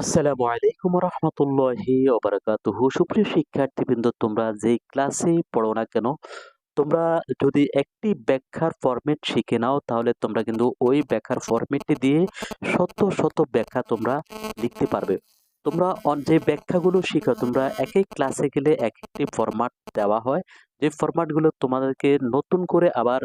আসসালামু আলাইকুম রহমতুল্লাহি ওবারাকাতুহু। সুপ্রিয় শিক্ষার্থীবৃন্দ, তোমরা যে ক্লাসে পড়ো না কেন, তোমরা যদি একটি ব্যাখ্যার ফরম্যাট শিখে নাও, তাহলে তোমরা কিন্তু ওই ব্যাখ্যার ফরম্যাটটি দিয়ে শত শত ব্যাখ্যা তোমরা লিখতে পারবে। তোমরা যে ব্যাখ্যাগুলো শিখো, তোমরা এক এক ক্লাসে গেলে এক একটি ফরম্যাট দেওয়া হয়। যে ফরম্যাটগুলো তোমাদেরকে নতুন করে আবার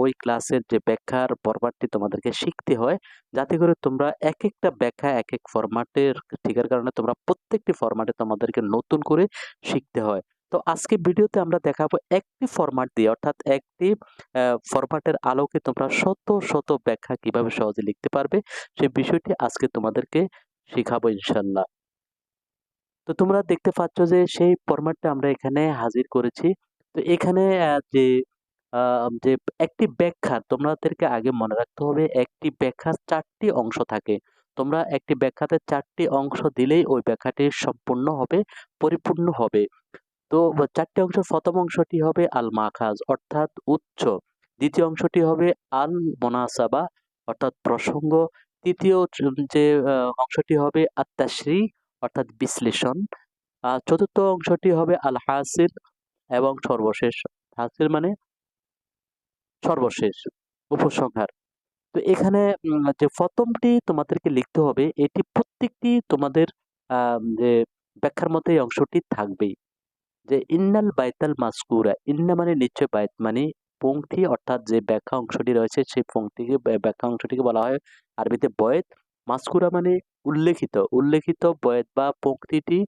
ওই ক্লাসের যে ব্যাখ্যার ফরম্যাটটি তোমাদেরকে শিখতে হয়, যাতে করে তোমরা এক একটা ব্যাখ্যা এক এক ফরম্যাটের ঠিকার কারণে তোমরা প্রত্যেকটি ফরম্যাটে তোমাদেরকে নতুন করে শিখতে হয়। তো আজকে ভিডিওতে আমরা দেখাবো একটি ফরম্যাট দিয়ে, অর্থাৎ একটি ফরম্যাটের আলোকে তোমরা শত শত ব্যাখ্যা কীভাবে সহজে লিখতে পারবে সেই বিষয়টি আজকে তোমাদেরকে শেখাবো ইনশাল্লাহ তো তোমরা দেখতে পাচ্ছ যে সেই ফরম্যাটটা আমরা এখানে হাজির করেছি। তো এখানে যে যে একটি ব্যাখ্যা তোমাদেরকে আগে মনে রাখতে হবে, একটি ব্যাখ্যার চারটি অংশ থাকে। তোমরা একটি ব্যাখ্যাতে চারটি অংশ দিলেই ওই ব্যাখ্যাটি সম্পূর্ণ হবে, পরিপূর্ণ হবে। তো চারটি অংশের প্রথম অংশটি হবে আল মাখাজ অর্থাৎ উচ্চ দ্বিতীয় অংশটি হবে আল মোনাসাবা অর্থাৎ প্রসঙ্গ। তৃতীয় যে অংশটি হবে আত্মাশ্রী, অর্থাৎ বিশ্লেষণ। চতুর্থ অংশটি হবে আল হাসির এবং সর্বশেষ। হাসির মানে সর্বশেষ উপসংহার। তো এখানে যে প্রথমটি তোমাদেরকে লিখতে হবে, এটি প্রত্যেকটি তোমাদের যে ব্যাখ্যার মধ্যে এই অংশটি থাকবেই। যে ইন্নাল বাইতাল মাসকুরা, ইন্না মানে নিশ্চয় বাইত মানে পংক্তি, অর্থাৎ যে ব্যাখ্যা অংশটি রয়েছে, সেই পংক্তিকে ব্যাখ্যা অংশটিকে বলা হয় আরবিতে বয়েত। মাসকুরা মানে উল্লেখিত উল্লেখিত বয়েত বা পংক্তিটি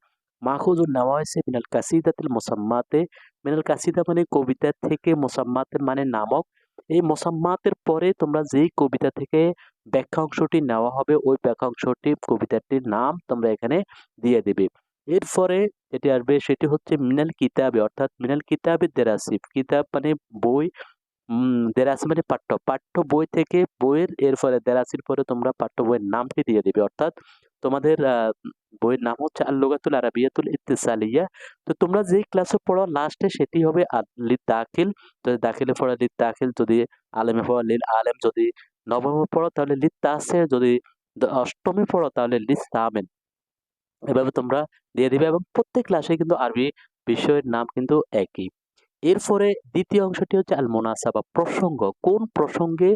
মাহুজুন নেওয়া হয়েছে মিনাল কাসিদাতিল মোসাম্মাতে, মিনাল কাসিদা মানে কবিতা থেকে মোসাম্মাতের মানে নামক এই মোসাম্মাতের পরে তোমরা যেই কবিতা থেকে ব্যাখ্যা অংশটি নেওয়া হবে, ওই ব্যাখ্যা অংশটি কবিতাটির নাম তোমরা এখানে দিয়ে দেবে। এরপরে যেটি আসবে সেটি হচ্ছে মিনাল কিতাবে, অর্থাৎ মিনাল কিতাবে দেরাসিফ কিতাব মানে বই উম, দেরাসি মানে পাঠ্য। পাঠ্য বই থেকে বইয়ের এরপরে দেরাসির পরে তোমরা পাঠ্য বইয়ের নামটি দিয়ে দিবে। অর্থাৎ তোমাদের বইয়ের নাম হচ্ছে আল লুগাতুল আরাবিয়াতুল ইত্তিসালিয়া। তো তোমরা যেই ক্লাসে পড়ো লাস্টে সেটি হবে লিদ দাখিল। যদি দাখিলে পড়ো লিদ দাখিল যদি আলেমে পড়ো লিল আলেম যদি নবমে পড়ো তাহলে লিদ তাসে যদি অষ্টমে পড়ো তাহলে লিদ তামেন এভাবে তোমরা দিয়ে দিবে এবং প্রত্যেক ক্লাসে কিন্তু আরবি বিষয়ের নাম কিন্তু একই। এরপরে দ্বিতীয় অংশটি হচ্ছে আল মোনাসাবা প্রসঙ্গ। কোন প্রসঙ্গে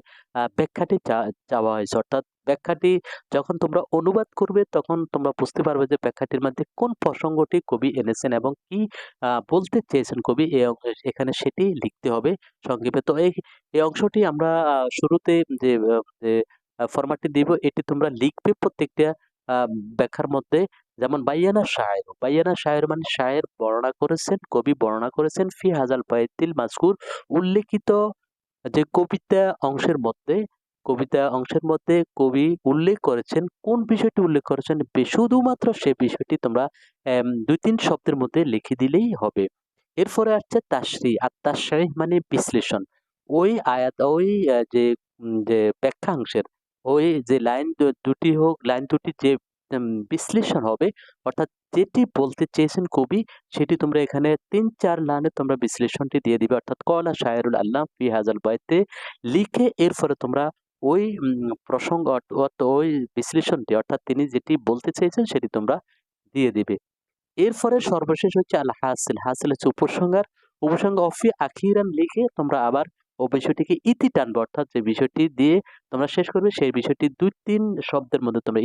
ব্যাখ্যাটি চাওয়া হয়েছে? অর্থাৎ ব্যাখ্যাটি যখন তোমরা অনুবাদ করবে, তখন তোমরা বুঝতে পারবে যে ব্যাখ্যাটির মধ্যে কোন প্রসঙ্গটি কবি এনেছেন এবং কি বলতে চেয়েছেন কবি। এই এখানে সেটি লিখতে হবে সংক্ষেপে। তো এই এই অংশটি আমরা শুরুতে যে ফরম্যাটটি দিব, এটি তোমরা লিখবে প্রত্যেকটা ব্যাখ্যার মধ্যে। যেমন বাইয়ানা শায়ের বাইয়ানা শায়ের মানে শায়ের বর্ণনা করেছেন, কবি বর্ণনা করেছেন ফি হাজাল বাইতিল মাজকুর উল্লেখিত যে কবিতা অংশের মধ্যে, কবিতা অংশের মধ্যে কবি উল্লেখ করেছেন। কোন বিষয়টি উল্লেখ করেছেন? শুধুমাত্র সে বিষয়টি তোমরা দুই তিন শব্দের মধ্যে লিখে দিলেই হবে। এরপরে আসছে তাশরি আর তাশরি মানে বিশ্লেষণ। ওই আয়াত, ওই যে যে ব্যাখ্যাংশের ওই যে লাইন দুটি হোক, লাইন দুটি যে বিশ্লেষণ হবে। অর্থাৎ যেটি বলতে চেয়েছেন কবি, সেটি তোমরা এখানে তিন চার লাইনে তোমরা বিশ্লেষণটি দিয়ে দিবে। অর্থাৎ কলা শায়রুল আল্লাহ ফি হাজাল বাইতে লিখে এরপরে তোমরা ওই প্রসঙ্গ ওই বিশ্লেষণটি, অর্থাৎ তিনি যেটি বলতে চেয়েছেন সেটি তোমরা দিয়ে দিবে। এরপরে সর্বশেষ হচ্ছে আল হাসিল। হাসিল হচ্ছে উপসংহার। উপসংহার অফি আখিরান লিখে তোমরা আবার ও বিষয়টিকে ইতি টানবে। অর্থাৎ যে বিষয়টি দিয়ে তোমরা শেষ করবে, সেই বিষয়টি দুই তিন শব্দের মধ্যে তোমরা